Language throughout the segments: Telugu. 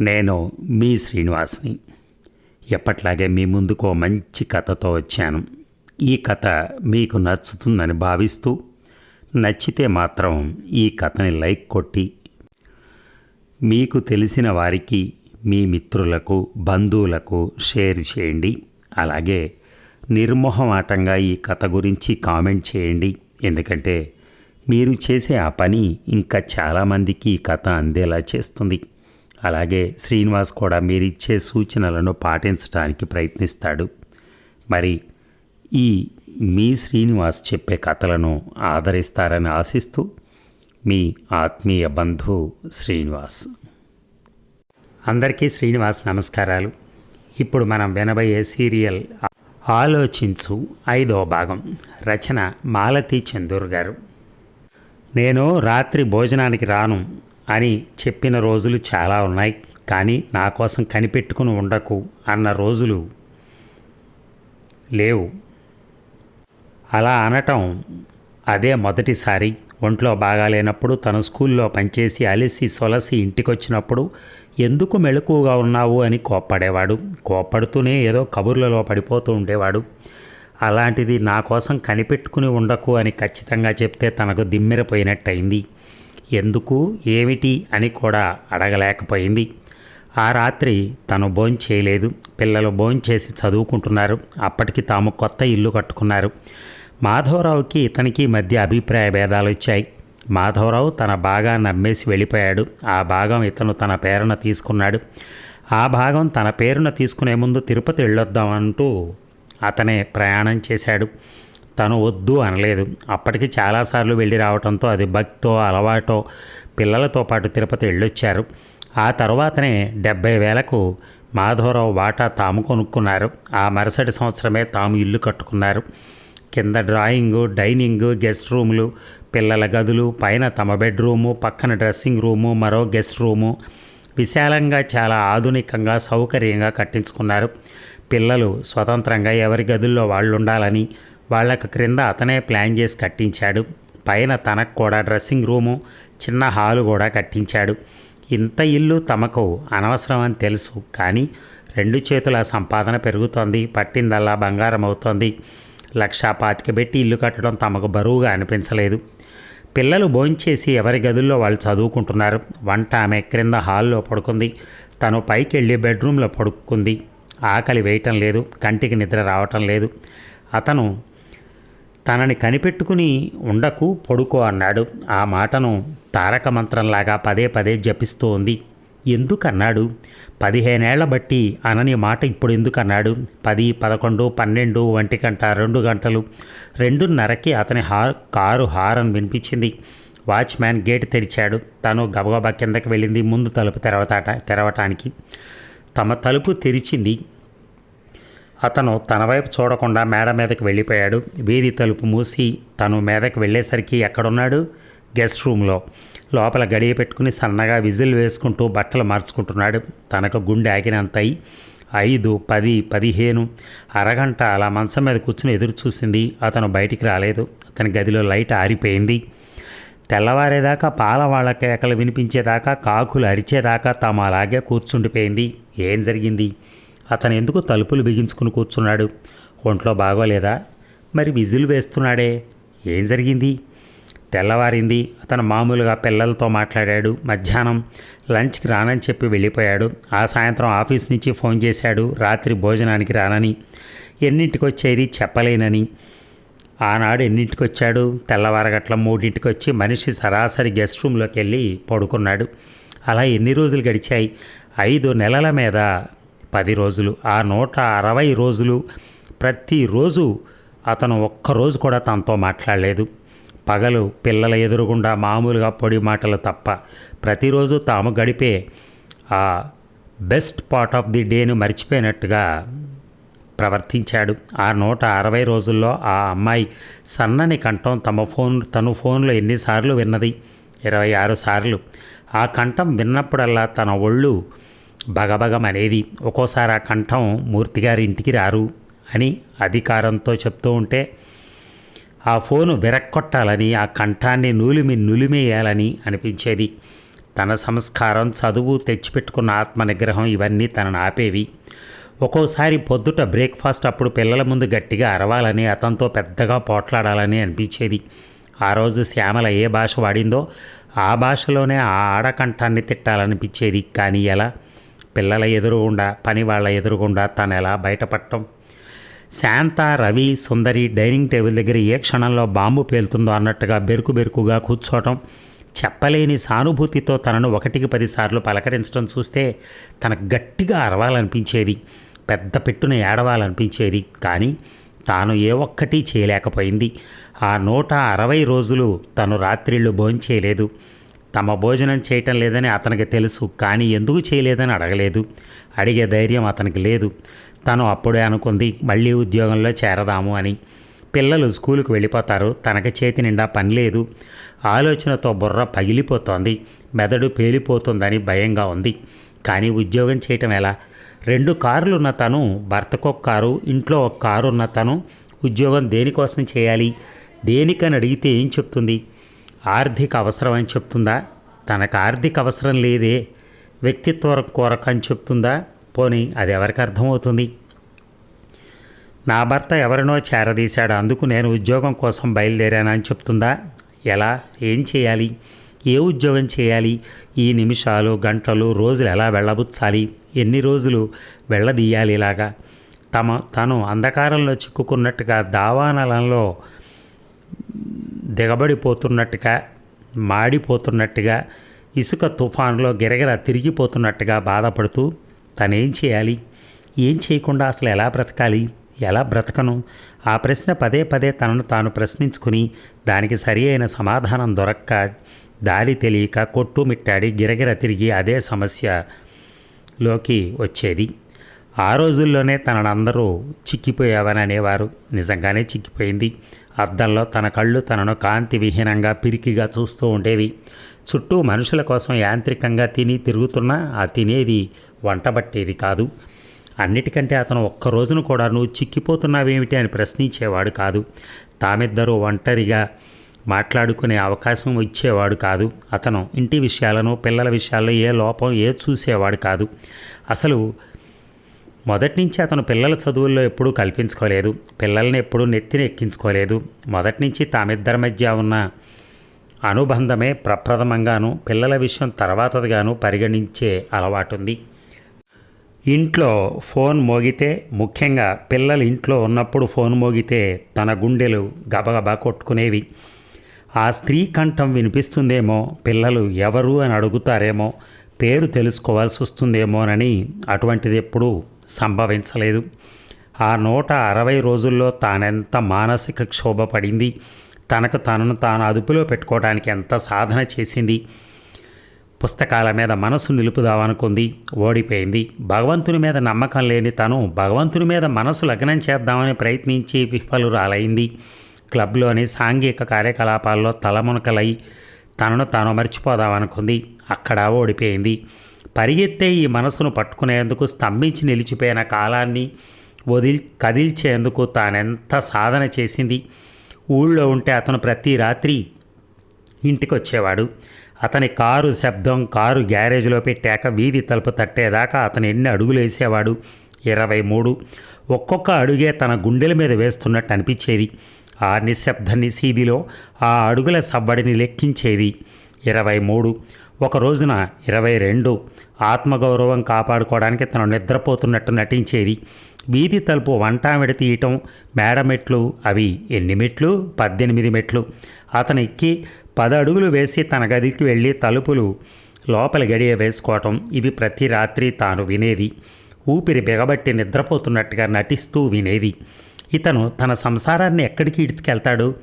నేను మీ శ్రీనివాస్ని. ఎప్పట్లాగే మీ ముందుకు మంచి కథతో వచ్చాను. ఈ కథ మీకు నచ్చుతుందని భావిస్తూ నచ్చితే మాత్రం ఈ కథని లైక్ కొట్టి మీకు తెలిసిన వారికి మీ మిత్రులకు బంధువులకు షేర్ చేయండి. అలాగే నిర్మోహమాటంగా ఈ కథ గురించి కామెంట్ చేయండి. ఎందుకంటే మీరు చేసే ఆ పని ఇంకా చాలామందికి ఈ కథ అందేలా చేస్తుంది. అలాగే శ్రీనివాస్ కూడా మీరిచ్చే సూచనలను పాటించడానికి ప్రయత్నిస్తాడు. మరి ఈ మీ శ్రీనివాస్ చెప్పే కథలను ఆదరిస్తారని ఆశిస్తూ మీ ఆత్మీయ బంధువు శ్రీనివాస్. అందరికీ శ్రీనివాస్ నమస్కారాలు. ఇప్పుడు మనం వినబోయే సీరియల్ ఆలోచించు ఐదో భాగం రచన మాలతి చందూర్ గారు. నేను రాత్రి భోజనానికి రాను అని చెప్పిన రోజులు చాలా ఉన్నాయి. కానీ నా కోసం కనిపెట్టుకుని ఉండకు అన్న రోజులు లేవు. అలా అనటం అదే మొదటిసారి. ఒంట్లో బాగాలేనప్పుడు తన స్కూల్లో పనిచేసి అలసి సొలసి ఇంటికొచ్చినప్పుడు ఎందుకు మెలకువగా ఉన్నావు అని కోప్పడేవాడు. కోప్పడుతూనే ఏదో కబుర్లలో పడిపోతూ ఉండేవాడు. అలాంటిది నా కోసం కనిపెట్టుకుని ఉండకు అని ఖచ్చితంగా చెప్తే తనకు దిమ్మెరపోయినట్టయింది. ఎందుకు ఏమిటి అని కూడా అడగలేకపోయింది. ఆ రాత్రి తను భోంచేయలేదు పిల్లలు భోంచేసి చదువుకుంటున్నారు. అప్పటికి తాము కొత్త ఇల్లు కట్టుకున్నారు. మాధవరావుకి ఇతనికి మధ్య అభిప్రాయ భేదాలు వచ్చాయి. మాధవరావు తన బాగా నమ్మేసి వెళ్ళిపోయాడు. ఆ భాగం ఇతను తన పేరున తీసుకున్నాడు. ఆ భాగం తన పేరున తీసుకునే ముందు తిరుపతి వెళ్ళొద్దామంటూ అతనే ప్రయాణం చేశాడు. తను వద్దు అనలేదు. అప్పటికి చాలాసార్లు వెళ్ళి రావడంతో అది భక్తో అలవాటో పిల్లలతో పాటు తిరుపతి వెళ్ళొచ్చారు. ఆ తర్వాతనే డెబ్బై వేలకు మాధవరావు వాటా తాము కొనుక్కున్నారు. ఆ మరుసటి సంవత్సరమే తాము ఇల్లు కట్టుకున్నారు. కింద డ్రాయింగు డైనింగు గెస్ట్ రూములు పిల్లల గదులు పైన తమ బెడ్రూము పక్కన డ్రెస్సింగ్ రూము మరో గెస్ట్ రూము. విశాలంగా చాలా ఆధునికంగా సౌకర్యంగా కట్టించుకున్నారు. పిల్లలు స్వతంత్రంగా ఎవరి గదుల్లో వాళ్ళు ఉండాలని వాళ్ళకు క్రింద అతనే ప్లాన్ చేసి కట్టించాడు. పైన తనకు కూడా డ్రెస్సింగ్ రూము చిన్న హాలు కూడా కట్టించాడు. ఇంత ఇల్లు తమకు అనవసరం అని తెలుసు కానీ రెండు చేతుల సంపాదన పెరుగుతోంది పట్టిందల్లా బంగారం అవుతోంది. లక్షా పాతిక పెట్టి ఇల్లు కట్టడం తమకు బరువుగా అనిపించలేదు. పిల్లలు భోంచేసి ఎవరి గదుల్లో వాళ్ళు చదువుకుంటున్నారు. వంట ఆమె క్రింద హాల్లో పడుకుంది. తను పైకి వెళ్ళి బెడ్రూమ్లో పడుకుంది. ఆకలి వేయటం లేదు కంటికి నిద్ర రావటం లేదు. అతను తనని కనిపెట్టుకుని ఉండకు పడుకో అన్నాడు. ఆ మాటను తారక మంత్రంలాగా పదే పదే జపిస్తూ ఉంది ఎందుకన్నాడు? పదిహేనేళ్ళ బట్టి అనని మాట ఇప్పుడు ఎందుకన్నాడు? పది పదకొండు పన్నెండు ఒంటి గంట రెండు గంటలు. రెండున్నరకి అతని హార్ కారు హారన్ వినిపించింది. వాచ్మ్యాన్ గేట్ తెరిచాడు. తను గబగబా కిందకి వెళ్ళింది ముందు తలుపు తెరవతాట తెరవటానికి. తమ తలుపు తెరిచింది. అతను తన వైపు చూడకుండా మేడ మీదకి వెళ్ళిపోయాడు. వీధి తలుపు మూసి తను మీదకి వెళ్ళేసరికి ఎక్కడున్నాడు? గెస్ట్ రూమ్లో. లోపల గడియ పెట్టుకుని సన్నగా విజిల్ వేసుకుంటూ బట్టలు మార్చుకుంటున్నాడు. తనకు గుండె ఆగినంతయి ఐదు పది పదిహేను అరగంట అలా మంచం మీద కూర్చుని ఎదురు చూసింది అతను బయటికి రాలేదు. అతని గదిలో లైట్ ఆరిపోయింది. తెల్లవారేదాకా పాల వాళ్ళ కేకలు వినిపించేదాకా కాకులు అరిచేదాకా తాము అలాగే కూర్చుండిపోయింది. ఏం జరిగింది? అతను ఎందుకు తలుపులు బిగించుకుని కూర్చున్నాడు? ఒంట్లో బాగోలేదా? మరి విజిల్ వేస్తున్నాడే. ఏం జరిగింది? తెల్లవారింది. అతను మామూలుగా పిల్లలతో మాట్లాడాడు. మధ్యాహ్నం లంచ్కి రానని చెప్పి వెళ్ళిపోయాడు. ఆ సాయంత్రం ఆఫీస్ నుంచి ఫోన్ చేశాడు. రాత్రి భోజనానికి రానని. ఎన్నింటికి వచ్చేది చెప్పలేనని. ఆనాడు ఎన్నింటికి వచ్చాడు తెల్లవారగట్ల మూడింటికి వచ్చి మనిషి సరాసరి గెస్ట్ రూమ్లోకి వెళ్ళి పడుకున్నాడు. అలా ఎన్ని రోజులు గడిచాయి? ఐదు నెలల మీద. పది రోజులు ఆ నూట అరవై రోజులు ప్రతిరోజు అతను ఒక్కరోజు కూడా తనతో మాట్లాడలేదు. పగలు పిల్లల ఎదురుగుండా మామూలుగా పొడి మాటలు తప్ప ప్రతిరోజు తాము గడిపే ఆ బెస్ట్ పార్ట్ ఆఫ్ ది డేను మర్చిపోయినట్టుగా ప్రవర్తించాడు. ఆ నూట అరవై రోజుల్లో ఆ అమ్మాయి సన్నని కంఠం తమ ఫోన్ తను ఫోన్లో ఎన్నిసార్లు విన్నది? ఇరవై ఆరు సార్లు. ఆ కంఠం విన్నప్పుడల్లా తన ఒళ్ళు బగబగమనేది ఒక్కోసారి ఆ కంఠం మూర్తిగారి ఇంటికి రారు అని అధికారంతో చెప్తూ ఉంటే ఆ ఫోను విరక్కొట్టాలని ఆ కంఠాన్ని నూలిమి నులిమేయాలని అనిపించేది. తన సంస్కారం చదువు తెచ్చిపెట్టుకున్న ఆత్మ నిగ్రహం ఇవన్నీ తనను ఆపేవి. ఒక్కోసారి పొద్దుట బ్రేక్ఫాస్ట్ అప్పుడు పిల్లల ముందు గట్టిగా అరవాలని అతనితో పెద్దగా పోట్లాడాలని అనిపించేది. ఆ రోజు శ్యామల ఏ భాష వాడిందో ఆ భాషలోనే ఆ ఆడకంఠాన్ని తిట్టాలనిపించేది. కానీ ఎలా? పిల్లల ఎదురుగుండా పని వాళ్ళ ఎదురుగుండా తను ఎలా బయటపడటం? శాంత రవి సుందరి డైనింగ్ టేబుల్ దగ్గర ఏ క్షణంలో బాంబు పేలుతుందో అన్నట్టుగా బెరుకు బెరుకుగా కూర్చోవటం. చెప్పలేని సానుభూతితో తనను ఒకటికి పదిసార్లు పలకరించడం చూస్తే తనకు గట్టిగా అరవాలనిపించేది. పెద్ద పెట్టున ఏడవాలనిపించేది. కానీ తాను ఏ ఒక్కటి చేయలేకపోయింది. ఆ నూట అరవై రోజులు తను రాత్రిళ్ళు భోంచేయలేదు తమ భోజనం చేయటం లేదని అతనికి తెలుసు కానీ ఎందుకు చేయలేదని అడగలేదు. అడిగే ధైర్యం అతనికి లేదు. తను అప్పుడే అనుకుంది మళ్ళీ ఉద్యోగంలో చేరదాము అని. పిల్లలు స్కూలుకు వెళ్ళిపోతారు తనకి చేతి నిండా పని లేదు. ఆలోచనతో బుర్ర పగిలిపోతోంది మెదడు పేలిపోతుందని భయంగా ఉంది. కానీ ఉద్యోగం చేయటం ఎలా? రెండు కార్లు ఉన్న తను భర్తకొక కారు ఇంట్లో ఒక కారు ఉన్న తను. ఉద్యోగం దేనికోసం చేయాలి? దేనికని అడిగితే ఏం చెప్తుంది? ఆర్థిక అవసరం అని చెప్తుందా? తనకు ఆర్థిక అవసరం లేదే. వ్యక్తిత్వ కొరకు అని చెప్తుందా? పోనీ అది ఎవరికి అర్థమవుతుంది? నా భర్త ఎవరినో చేరదీశాడు అందుకు నేను ఉద్యోగం కోసం బయలుదేరానని చెప్తుందా? ఎలా? ఏం చేయాలి? ఏ ఉద్యోగం చేయాలి? ఈ నిమిషాలు గంటలు రోజులు ఎలా వెళ్ళబుచ్చాలి? ఎన్ని రోజులు వెళ్ళదీయాలి ఇలాగా? తమ తను అంధకారంలో చిక్కుకున్నట్టుగా దావానలంలో దిగబడిపోతున్నట్టుగా మాడిపోతున్నట్టుగా ఇసుక తుఫాన్లో గిరగిర తిరిగిపోతున్నట్టుగా బాధపడుతూ తనేం చేయాలి? ఏం చేయకుండా అసలు ఎలా బ్రతకాలి? ఎలా బ్రతకను? ఆ ప్రశ్న పదే పదే తనను తాను ప్రశ్నించుకుని దానికి సరి అయిన సమాధానం దొరక్క దారి తెలియక కొట్టుమిట్టాడి గిరగిర తిరిగి అదే సమస్యలోకి వచ్చేది. ఆ రోజుల్లోనే తననందరూ చిక్కిపోయావని అనేవారు నిజంగానే చిక్కిపోయింది. అద్దంలో తన కళ్ళు తనను కాంతి విహీనంగా పిరికిగా చూస్తూ ఉండేవి. చుట్టూ మనుషుల కోసం యాంత్రికంగా తిని తిరుగుతున్నా ఆ తినేది వంటబట్టేది కాదు. అన్నిటికంటే అతను ఒక్క రోజును కూడా నువ్వు చిక్కిపోతున్నావేమిటి అని ప్రశ్నించేవాడు కాదు. తామిద్దరూ ఒంటరిగా మాట్లాడుకునే అవకాశం ఇచ్చేవాడు కాదు. అతను ఇంటి విషయాలను పిల్లల విషయాల్లో ఏ లోపం ఏ చూసేవాడు కాదు. అసలు మొదటి నుంచి అతను పిల్లల చదువుల్లో ఎప్పుడూ కల్పించుకోలేదు. పిల్లల్ని ఎప్పుడూ నెత్తిని ఎక్కించుకోలేదు. మొదటి నుంచి తామిద్దరి మధ్య ఉన్న అనుబంధమే ప్రప్రథమంగాను పిల్లల విషయం తర్వాతదిగాను పరిగణించే అలవాటుంది. ఇంట్లో ఫోన్ మోగితే ముఖ్యంగా పిల్లలు ఇంట్లో ఉన్నప్పుడు ఫోన్ మోగితే తన గుండెలు గబగబా కొట్టుకునేవి. ఆ స్త్రీ కంఠం వినిపిస్తుందేమో పిల్లలు ఎవరు అని అడుగుతారేమో పేరు తెలుసుకోవాల్సి వస్తుందేమోనని అటువంటిది ఎప్పుడూ సంభవించలేదు. ఆ నూట అరవై రోజుల్లో తానెంత మానసిక క్షోభ పడింది. తనకు తనను తాను అదుపులో పెట్టుకోవడానికి ఎంత సాధన చేసింది. పుస్తకాల మీద మనసు నిలుపుదామనుకుంది. ఓడిపోయింది. భగవంతుని మీద నమ్మకం లేని తను భగవంతుని మీద మనసు లగ్నం చేద్దామని ప్రయత్నించి విఫలురాలైంది. క్లబ్లోని సాంఘిక కార్యకలాపాల్లో తలమునకలై తనను తాను మర్చిపోదామనుకుంది. అక్కడ ఓడిపోయింది. పరిగెత్తే ఈ మనసును పట్టుకునేందుకు స్తంభించి నిలిచిపోయిన కాలాన్ని వదిలి కదిల్చేందుకు తానెంత సాధన చేసింది? ఊళ్ళో ఉంటే అతను ప్రతి రాత్రి ఇంటికి వచ్చేవాడు అతని కారు శబ్దం కారు గ్యారేజ్లో పెట్టాక వీధి తలుపు తట్టేదాకా అతను ఎన్ని అడుగులు వేసేవాడు? ఇరవై మూడు. ఒక్కొక్క అడుగే తన గుండెల మీద వేస్తున్నట్టు అనిపించేది. ఆ నిశ్శబ్ద నిశీదిలో ఆ అడుగుల సవ్వడిని లెక్కించేది. ఇరవై మూడు. ఒక రోజున ఇరవై రెండు ఆత్మగౌరవం కాపాడుకోవడానికి తను నిద్రపోతున్నట్టు నటించేది. వీధి తలుపు వంటామిడి తీయటం మేడ మెట్లు అవి ఎన్ని మెట్లు? పద్దెనిమిది మెట్లు. అతను ఎక్కి పది అడుగులు వేసి తన గదికి వెళ్ళి తలుపులు లోపల గడియ వేసుకోవటం ఇవి ప్రతి రాత్రి తాను వినేది. ఊపిరి బిగబట్టి నిద్రపోతున్నట్టుగా నటిస్తూ వినేది. ఇతను తన సంసారాన్ని ఎక్కడికి ఇడ్చుకెళ్తాడు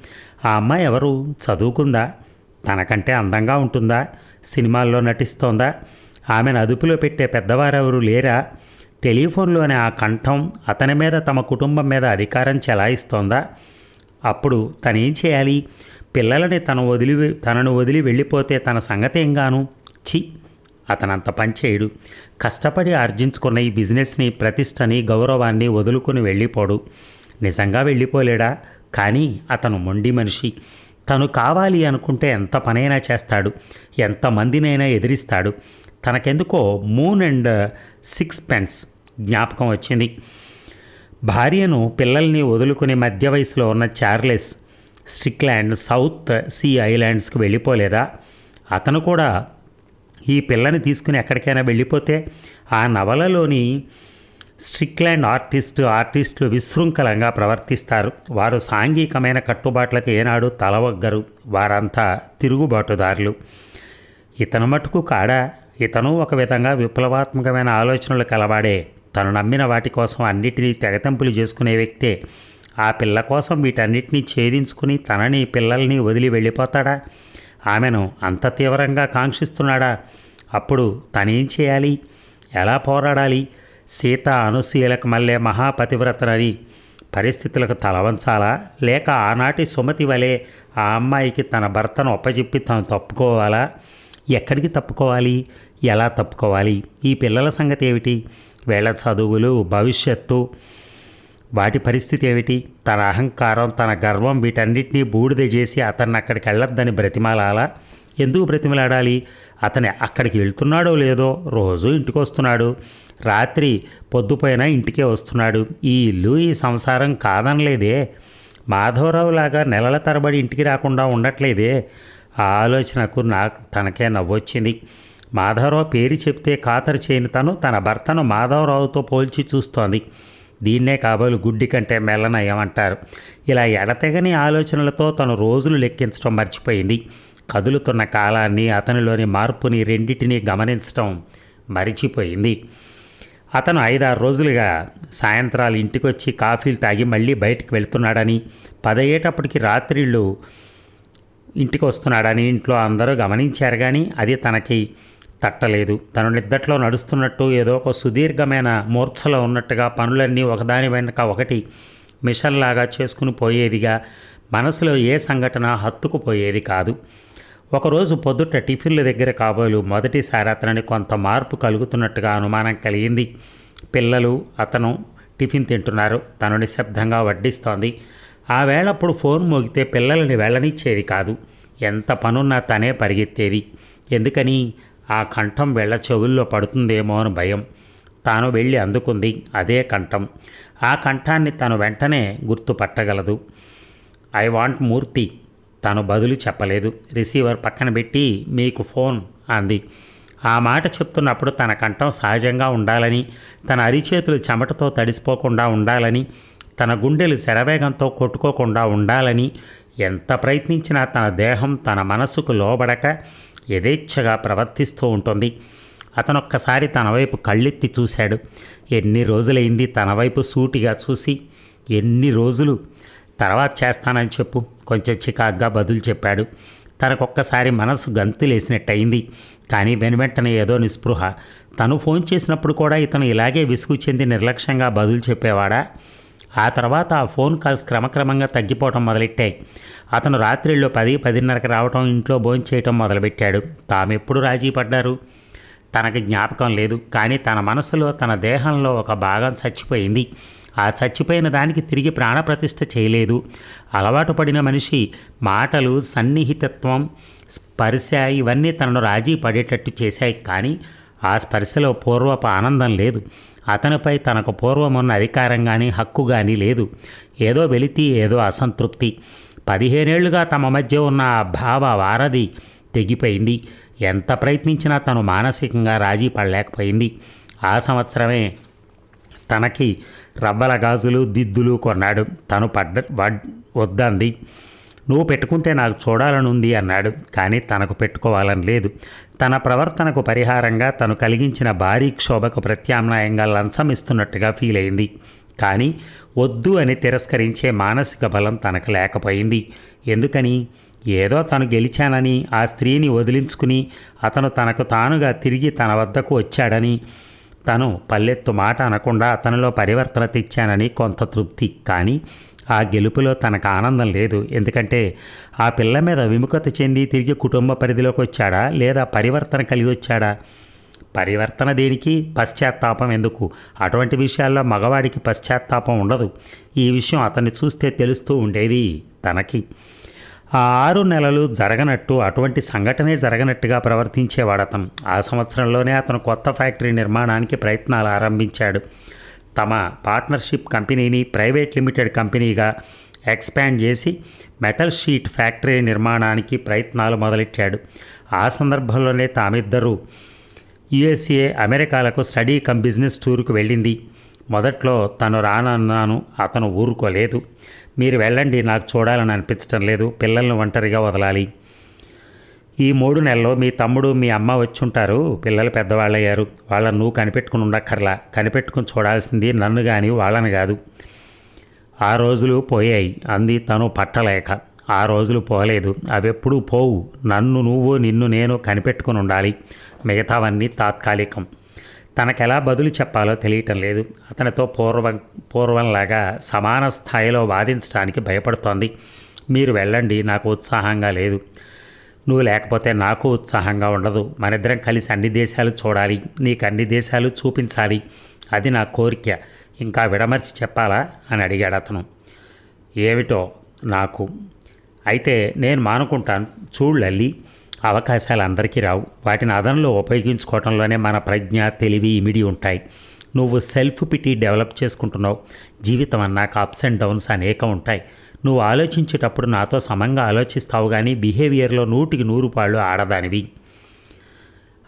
ఆ అమ్మాయి ఎవరు? చదువుకుందా? తనకంటే అందంగా ఉంటుందా? సినిమాల్లో నటిస్తోందా? ఆమెను అదుపులో పెట్టే పెద్దవారెవరు లేరా? టెలిఫోన్లోని ఆ కంఠం అతని మీద తమ కుటుంబం మీద అధికారం చెలాయిస్తోందా? అప్పుడు తనేం చేయాలి? పిల్లలని తన వదిలి తనను వదిలి వెళ్ళిపోతే తన సంగతి గాను చి అతనంత పనిచేయడు కష్టపడి ఆర్జించుకున్న ఈ బిజినెస్ని ప్రతిష్టని గౌరవాన్ని వదులుకుని వెళ్ళిపోడు. నిజంగా వెళ్ళిపోలేడా? కానీ అతను మొండి మనిషి. తను కావాలి అనుకుంటే ఎంత పనైనా చేస్తాడు ఎంతమందినైనా ఎదిరిస్తాడు. తనకెందుకో మూన్ అండ్ సిక్స్ పెన్స్ జ్ఞాపకం వచ్చింది. భార్యను పిల్లల్ని వదులుకుని మధ్య వయసులో ఉన్న చార్లెస్ స్ట్రిక్లాండ్ సౌత్ సీ ఐలాండ్స్కి వెళ్ళిపోలేదా? అతను కూడా ఈ పిల్లని తీసుకుని ఎక్కడికైనా వెళ్ళిపోతే ఆ నవలలోని స్ట్రిక్లాండ్ ఆర్టిస్ట్ ఆర్టిస్టులు విశృంఖలంగా ప్రవర్తిస్తారు. వారు సాంఘికమైన కట్టుబాట్లకు ఏనాడు తలవగ్గరు వారంతా తిరుగుబాటుదారులు. ఇతను మటుకు కాడా? ఇతను ఒక విధంగా విప్లవాత్మకమైన ఆలోచనలు కలవాడే. తను నమ్మిన వాటి కోసం అన్నిటినీ తెగతెంపులు చేసుకునే వ్యక్తే. ఆ పిల్ల కోసం వీటన్నిటినీ ఛేదించుకుని తనని పిల్లల్ని వదిలి వెళ్ళిపోతాడా? ఆమెను అంత తీవ్రంగా కాంక్షిస్తున్నాడా? అప్పుడు తనేం చేయాలి? ఎలా పోరాడాలి? సీత అనసూయలకు మళ్ళే మహాపతివ్రతనని పరిస్థితులకు తలవంచాలా? లేక ఆనాటి సుమతి వలె ఆ అమ్మాయికి తన భర్తను ఒప్పచెప్పి తను తప్పుకోవాలా? ఎక్కడికి తప్పుకోవాలి? ఎలా తప్పుకోవాలి? ఈ పిల్లల సంగతి ఏమిటి? వీళ్ళ చదువులు భవిష్యత్తు వాటి పరిస్థితి ఏమిటి? తన అహంకారం తన గర్వం వీటన్నిటినీ బూడిద చేసి అతన్ని అక్కడికి వెళ్ళొద్దని బ్రతిమాలాలా? ఎందుకు బ్రతిమలాడాలి? అతని అక్కడికి వెళ్తున్నాడో లేదో రోజు ఇంటికి వస్తున్నాడు రాత్రి పొద్దుపైన ఇంటికే వస్తున్నాడు. ఈ ఇల్లు ఈ సంసారం కాదనలేదే. మాధవరావు లాగా నెలల తరబడి ఇంటికి రాకుండా ఉండట్లేదే. ఆ ఆలోచనకు నాకు తనకే నవ్వొచ్చింది. మాధవరావు పేరు చెప్తే ఖాతరు చేయని తను తన భర్తను మాధవరావుతో పోల్చి చూస్తోంది. దీన్నే కాబోలు గుడ్డి కంటే మెల్లనయ్యమంటారు. ఇలా ఎడతెగని ఆలోచనలతో తను రోజులు లెక్కించడం మర్చిపోయింది. కదులుతున్న కాలాన్ని అతనిలోని మార్పుని రెండింటినీ గమనించటం మరిచిపోయింది. అతను ఐదారు రోజులుగా సాయంత్రాలు ఇంటికొచ్చి కాఫీలు తాగి మళ్ళీ బయటికి వెళ్తున్నాడని పదయ్యేటప్పటికి రాత్రిళ్ళు ఇంటికి వస్తున్నాడని ఇంట్లో అందరూ గమనించారు కానీ అది తనకి తట్టలేదు. తను నిద్దట్లో నడుస్తున్నట్టు ఏదో ఒక సుదీర్ఘమైన మూర్ఛలో ఉన్నట్టుగా పనులన్నీ ఒకదాని వెనక ఒకటి మిషన్లాగా చేసుకుని పోయేదిగా మనసులో ఏ సంఘటన హత్తుకుపోయేది కాదు. ఒకరోజు పొద్దుట టిఫిన్ల దగ్గర కాబోలు మొదటిసారి అతనిని కొంత మార్పు కలుగుతున్నట్టుగా అనుమానం కలిగింది. పిల్లలు అతను టిఫిన్ తింటున్నారు. తను నిశ్శబ్దంగా వడ్డిస్తోంది. ఆ వేళప్పుడు ఫోన్ మోగితే పిల్లలని వెళ్ళనిచ్చేది కాదు. ఎంత పనున్నా తనే పరిగెత్తేది. ఎందుకని? ఆ కంఠం వెళ్ళ చెవుల్లో పడుతుందేమో అని భయం. తాను వెళ్ళి అందుకుంది. అదే కంఠం. ఆ కంఠాన్ని తను వెంటనే గుర్తుపట్టగలదు. ఐ వాంట్ మూర్తి తను బదులు చెప్పలేదు. రిసీవర్ పక్కన పెట్టి మీకు ఫోన్ అంది. ఆ మాట చెప్తున్నప్పుడు తన కంఠం సహజంగా ఉండాలని తన అరిచేతులు చెమటతో తడిసిపోకుండా ఉండాలని తన గుండెలు శరవేగంతో కొట్టుకోకుండా ఉండాలని ఎంత ప్రయత్నించినా తన దేహం తన మనసుకు లోబడక యథేచ్ఛగా ప్రవర్తిస్తూ ఉంటుంది. అతనొక్కసారి తన వైపు కళ్ళెత్తి చూశాడు. ఎన్ని రోజులైంది తన వైపు సూటిగా చూసి ఎన్ని రోజులు తర్వాత చేస్తానని చెప్పు కొంచెం చికాగ్గా బదులు చెప్పాడు. తనకొక్కసారి మనసు గంతులేసినట్టయింది. కానీ వెనువెంటనే ఏదో నిస్పృహ. తను ఫోన్ చేసినప్పుడు కూడా ఇతను ఇలాగే విసుగు చెంది నిర్లక్ష్యంగా బదులు చెప్పేవాడా? ఆ తర్వాత ఆ ఫోన్ కాల్స్ క్రమక్రమంగా తగ్గిపోవటం మొదలెట్టాయి అతను రాత్రిళ్ళు పది పదిన్నరకు రావటం ఇంట్లో భోంచేయటం మొదలుపెట్టాడు. తామెప్పుడు రాజీ పడ్డారు? తనకి జ్ఞాపకం లేదు. కానీ తన మనసులో తన దేహంలో ఒక భాగం చచ్చిపోయింది. ఆ చచ్చిపోయిన దానికి తిరిగి ప్రాణప్రతిష్ఠ చేయలేదు. అలవాటు పడిన మనిషి మాటలు సన్నిహితత్వం స్పర్శ ఇవన్నీ తనను రాజీ పడేటట్టు చేశాయి కానీ ఆ స్పర్శలో పూర్వపు ఆనందం లేదు. అతనిపై తనకు పూర్వమున్న అధికారం కానీ హక్కు కానీ లేదు. ఏదో వెలితి ఏదో అసంతృప్తి. పదిహేనేళ్ళుగా తమ మధ్య ఉన్న ఆ భావ వారధి తెగిపోయింది. ఎంత ప్రయత్నించినా తను మానసికంగా రాజీ పడలేకపోయింది. ఆ సంవత్సరమే తనకి రవ్వల గాజులు దిద్దులు కొన్నాడు. తను పడ్డ వద్దంది. నువ్వు పెట్టుకుంటే నాకు చూడాలనుంది అన్నాడు. కానీ తనకు పెట్టుకోవాలని లేదు. తన ప్రవర్తనకు పరిహారంగా తను కలిగించిన భారీ క్షోభకు ప్రత్యామ్నాయంగా లంచం ఇస్తున్నట్టుగా ఫీల్ అయింది. కానీ వద్దు అని తిరస్కరించే మానసిక బలం తనకు లేకపోయింది. ఎందుకని? ఏదో తను గెలిచానని ఆ స్త్రీని వదిలించుకుని అతను తనకు తానుగా తిరిగి తన వద్దకు వచ్చాడని తను పల్లెత్తు మాట అనకుండా అతనిలో పరివర్తన తెచ్చానని కొంత తృప్తి. కానీ ఆ గెలుపులో తనకు ఆనందం లేదు. ఎందుకంటే ఆ పిల్ల మీద విముఖత చెంది తిరిగి కుటుంబ పరిధిలోకి వచ్చాడా? లేదా పరివర్తన కలిగి వచ్చాడా? పరివర్తన దేనికి? పశ్చాత్తాపం ఎందుకు? అటువంటి విషయాల్లో మగవాడికి పశ్చాత్తాపం ఉండదు. ఈ విషయం అతన్ని చూస్తే తెలుస్తూ ఉండేది తనకి. ఆ ఆరు నెలలు జరగనట్టు అటువంటి సంఘటనే జరగనట్టుగా ప్రవర్తించేవాడతను. ఆ సంవత్సరంలోనే అతను కొత్త ఫ్యాక్టరీ నిర్మాణానికి ప్రయత్నాలు ఆరంభించాడు. తమ పార్ట్నర్షిప్ కంపెనీని ప్రైవేట్ లిమిటెడ్ కంపెనీగా ఎక్స్పాండ్ చేసి మెటల్ షీట్ ఫ్యాక్టరీ నిర్మాణానికి ప్రయత్నాలు మొదలెట్టాడు. ఆ సందర్భంలోనే తామిద్దరూ యుఎస్ఏ అమెరికాలకు స్టడీ కమ్ బిజినెస్ టూర్కు వెళ్ళింది. మొదట్లో తను రానన్నాను అతను ఊరుకోలేదు. మీరు వెళ్ళండి నాకు చూడాలని అనిపించడం లేదు. పిల్లల్ని ఒంటరిగా వదలాలి. ఈ మూడు నెలల్లో మీ తమ్ముడు మీ అమ్మ వచ్చి ఉంటారు పిల్లలు పెద్దవాళ్ళయ్యారు. వాళ్ళని నువ్వు కనిపెట్టుకుని ఉండక్కర్లా. కనిపెట్టుకుని చూడాల్సింది నన్ను కానీ వాళ్ళని కాదు. ఆ రోజులు పోయాయి. అంది తను పట్టలేక. ఆ రోజులు పోలేదు. అవెప్పుడూ పోవు. నన్ను నువ్వు నిన్ను నేను కనిపెట్టుకుని ఉండాలి. మిగతావన్నీ తాత్కాలికం. తనకెలా బదులు చెప్పాలో తెలియటం లేదు. అతనితో పూర్వం పూర్వంలాగా సమాన స్థాయిలో వాదించడానికి భయపడుతోంది. మీరు వెళ్ళండి నాకు ఉత్సాహంగా లేదు. నువ్వు లేకపోతే నాకు ఉత్సాహంగా ఉండదు. మనిద్దరం కలిసి అన్ని దేశాలు చూడాలి. నీకు అన్ని దేశాలు చూపించాలి. అది నా కోరిక. ఇంకా విడమర్చి చెప్పాలా? అని అడిగాడు అతను. ఏమిటో? నాకు. అయితే నేను మానుకుంటాను. చూడు లల్లి అవకాశాలు అందరికీ రావు. వాటిని అదనంలో ఉపయోగించుకోవడంలోనే మన ప్రజ్ఞ తెలివి ఇమిడి ఉంటాయి. నువ్వు సెల్ఫ్ పిటి డెవలప్ చేసుకుంటున్నావు. జీవితం అన్నాక అప్స్ అండ్ డౌన్స్ అనేకం ఉంటాయి. నువ్వు ఆలోచించేటప్పుడు నాతో సమంగా ఆలోచిస్తావు కానీ బిహేవియర్లో నూటికి నూరు పాళ్ళు ఆడదానివి.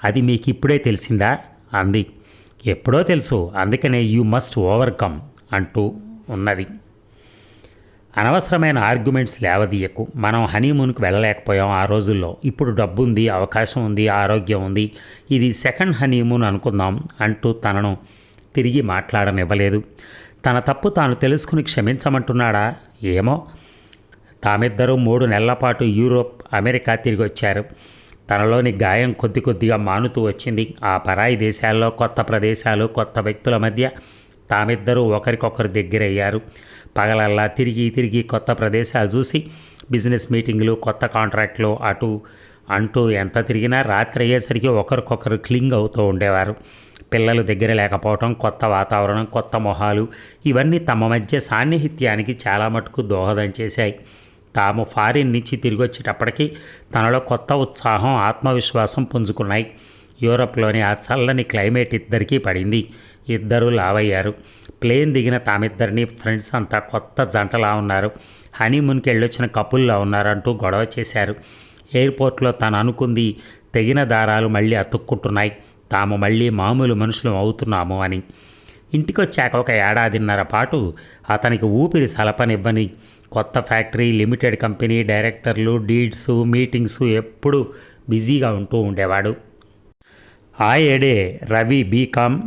అది మీకు ఇప్పుడే తెలిసిందా? అంది. ఎప్పుడో తెలుసు. అందుకనే యూ మస్ట్ ఓవర్కమ్ అంటూ ఉన్నది. అనవసరమైన ఆర్గ్యుమెంట్స్ లేవదీయకు. మనం హనీమూన్కి వెళ్ళలేకపోయాం ఆ రోజుల్లో. ఇప్పుడు డబ్బు ఉంది అవకాశం ఉంది ఆరోగ్యం ఉంది. ఇది సెకండ్ హనీమూన్ అనుకుందాం అంటూ తనను తిరిగి మాట్లాడనివ్వలేదు. తన తప్పు తాను తెలుసుకుని క్షమించమంటున్నాడా? ఏమో. తామిద్దరూ మూడు నెలల పాటు యూరోప్ అమెరికా తిరిగి వచ్చారు. తనలోని గాయం కొద్ది కొద్దిగా మానుతూ వచ్చింది. ఆ పరాయి దేశాల్లో కొత్త ప్రదేశాలు కొత్త వ్యక్తుల మధ్య తామిద్దరూ ఒకరికొకరు దగ్గరయ్యారు. పగలల్లా తిరిగి తిరిగి కొత్త ప్రదేశాలు చూసి బిజినెస్ మీటింగులు కొత్త కాంట్రాక్ట్లు అటు అంటూ ఎంత తిరిగినా రాత్రి అయ్యేసరికి ఒకరికొకరు క్లింగ్ అవుతూ ఉండేవారు. పిల్లలు దగ్గర లేకపోవటం కొత్త వాతావరణం కొత్త మొహాలు ఇవన్నీ తమ మధ్య సాన్నిహిత్యానికి చాలా మటుకు దోహదం చేశాయి. తాము ఫారిన్ నుంచి తిరిగి వచ్చేటప్పటికి తనలో కొత్త ఉత్సాహం ఆత్మవిశ్వాసం పుంజుకున్నాయి. యూరప్లోని ఆ చల్లని క్లైమేట్ ఇద్దరికీ పడింది. ఇద్దరు లావయ్యారు. ప్లేన్ దిగిన తామిద్దరిని ఫ్రెండ్స్ అంతా కొత్త జంటలా ఉన్నారు. హనీమూన్కి వెళ్ళొచ్చిన కపుల్లా ఉన్నారంటూ గొడవ చేశారు. ఎయిర్పోర్ట్లో తను అనుకుంది తెగిన దారాలు మళ్ళీ అతుక్కుంటున్నాయి. తాము మళ్ళీ మామూలు మనుషులు అవుతున్నాము అని. ఇంటికొచ్చాక ఒక ఏడాదిన్నర పాటు అతనికి ఊపిరి సలపనివ్వని కొత్త ఫ్యాక్టరీ లిమిటెడ్ కంపెనీ డైరెక్టర్లు డీడ్స్ మీటింగ్స్ ఎప్పుడూ బిజీగా ఉంటూ ఉండేవాడు. ఆ ఏడే రవి బీకామ్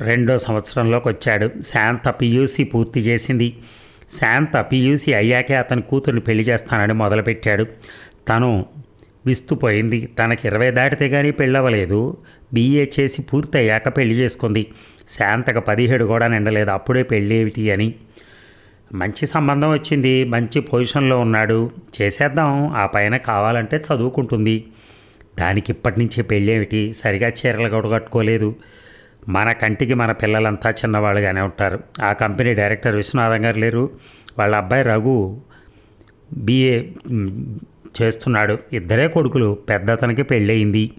రెండో సంవత్సరంలోకి వచ్చాడు శాంత పియూసీ పూర్తి చేసింది. శాంత పియూసీ అయ్యాకే అతని కూతుర్ని పెళ్ళి చేస్తానని మొదలుపెట్టాడు. తను విస్తుపోయింది. తనకి ఇరవై దాటితే కానీ పెళ్ళవలేదు. బీఏ చేసి పూర్తి అయ్యాక పెళ్ళి చేసుకుంది. శాంతకు పదిహేడు కూడా నిండలేదు. అప్పుడే పెళ్ళేమిటి అని మంచి సంబంధం వచ్చింది. మంచి పొజిషన్లో ఉన్నాడు. చేసేద్దాం. ఆ పైన కావాలంటే చదువుకుంటుంది. దానికి ఇప్పటి నుంచే పెళ్ళేమిటి? సరిగా చీరలు కూడా కట్టుకోలేదు. మన కంటికి మన పిల్లలంతా చిన్నవాళ్ళుగానే ఉంటారు. ఆ కంపెనీ డైరెక్టర్ విశ్వనాథం గారు లేరు. వాళ్ళ అబ్బాయి రఘు బీఏ చేస్తున్నాడు. ఇద్దరే కొడుకులు. పెద్ద అతనికి పెళ్ళయింది.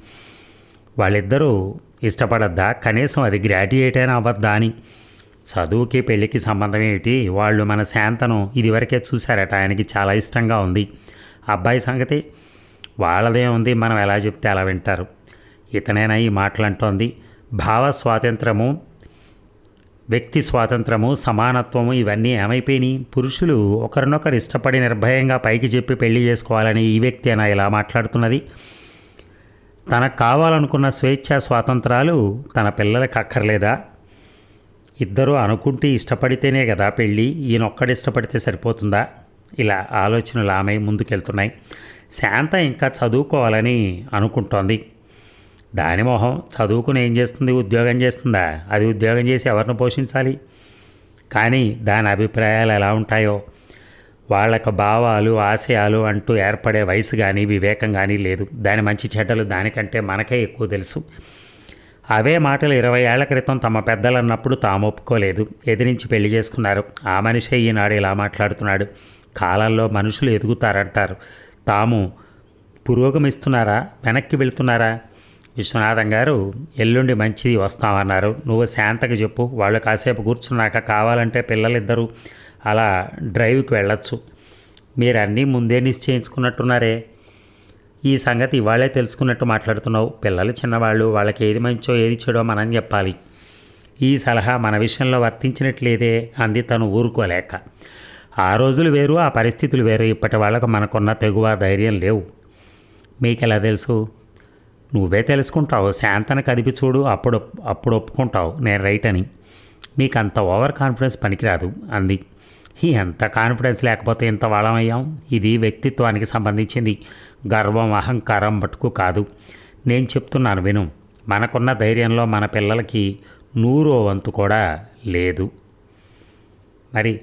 వాళ్ళిద్దరూ ఇష్టపడద్దా? కనీసం అది గ్రాడ్యుయేట్ అయినా అవ్వద్దా అని. చదువుకి పెళ్ళికి సంబంధం ఏమిటి? వాళ్ళు మన శాంతను ఇదివరకే చూశారట. ఆయనకి చాలా ఇష్టంగా ఉంది. అబ్బాయి సంగతి వాళ్ళదే ఉంది. మనం ఎలా చెప్తే అలా వింటారు. ఇతనైనా ఈ మాటలు అంటోంది భావ స్వాతంత్రము వ్యక్తి స్వాతంత్రము సమానత్వము ఇవన్నీ ఏమైపోయినాయి? పురుషులు ఒకరినొకరు ఇష్టపడి నిర్భయంగా పైకి చెప్పి పెళ్ళి చేసుకోవాలని ఈ వ్యక్తి అయినా ఇలా మాట్లాడుతున్నది. తనకు కావాలనుకున్న స్వేచ్ఛ స్వాతంత్రాలు తన పిల్లలకు అక్కర్లేదా? ఇద్దరు అనుకుంటే ఇష్టపడితేనే కదా పెళ్ళి ఈయనొక్కడు ఇష్టపడితే సరిపోతుందా? ఇలా ఆలోచనలు ఆమె ముందుకెళ్తున్నాయి. శాంత ఇంకా చదువుకోవాలని అనుకుంటోంది. దాని మొహం చదువుకుని ఏం చేస్తుంది? ఉద్యోగం చేస్తుందా? అది ఉద్యోగం చేసి ఎవరిని పోషించాలి? కానీ దాని అభిప్రాయాలు ఎలా ఉంటాయో వాళ్ళకు భావాలు ఆశయాలు అంటూ ఏర్పడే వయసు కానీ వివేకం కానీ లేదు. దాని మంచి చెడ్డలు దానికంటే మనకే ఎక్కువ తెలుసు. అవే మాటలు ఇరవై ఏళ్ళ క్రితం తమ పెద్దలు అన్నప్పుడు తాము ఒప్పుకోలేదు. ఎదిరించి పెళ్ళి చేసుకున్నారు. ఆ మనిషే ఈనాడు ఇలా మాట్లాడుతున్నాడు. కాలంలో మనుషులు ఎదుగుతారంటారు. తాము పురోగమిస్తున్నారా? వెనక్కి వెళుతున్నారా? విశ్వనాథం గారు ఎల్లుండి మంచిది వస్తామన్నారు. నువ్వు శాంతకి చెప్పు. వాళ్ళు కాసేపు కూర్చున్నాక కావాలంటే పిల్లలిద్దరూ అలా డ్రైవ్కి వెళ్ళొచ్చు. మీరు అన్నీ ముందే నిశ్చయించుకున్నట్టున్నారే. ఈ సంగతి ఇవాళే తెలుసుకున్నట్టు మాట్లాడుతున్నావు. పిల్లలు చిన్నవాళ్ళు వాళ్ళకి ఏది మంచో ఏది చెడో మనం చెప్పాలి. ఈ సలహా మన విషయంలో వర్తించినట్లేదే అంది తను ఊరుకోలేక. ఆ రోజులు వేరు ఆ పరిస్థితులు వేరు. ఇప్పటి వాళ్ళకు మనకున్న తెగువ ధైర్యం లేవు. మీకు ఎలా తెలుసు? నువ్వే తెలుసుకుంటావు. శాంతన కదిపి చూడు అప్పుడు అప్పుడు ఒప్పుకుంటావు. నేను రైట్ అని. మీకు అంత ఓవర్ కాన్ఫిడెన్స్ పనికిరాదు అంది. ఎంత కాన్ఫిడెన్స్ లేకపోతే ఇంత వాళ్ళమయ్యాం ఇది వ్యక్తిత్వానికి సంబంధించింది. గర్వం అహంకారం మటుకు కాదు. నేను చెప్తున్నాను విను. మనకున్న ధైర్యంలో మన పిల్లలకి నూరో వంతు కూడా లేదు. మరి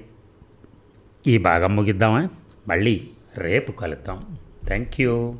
ఈ భాగం ముగిద్దామా? మళ్ళీ రేపు కలుద్దాం. Thank you.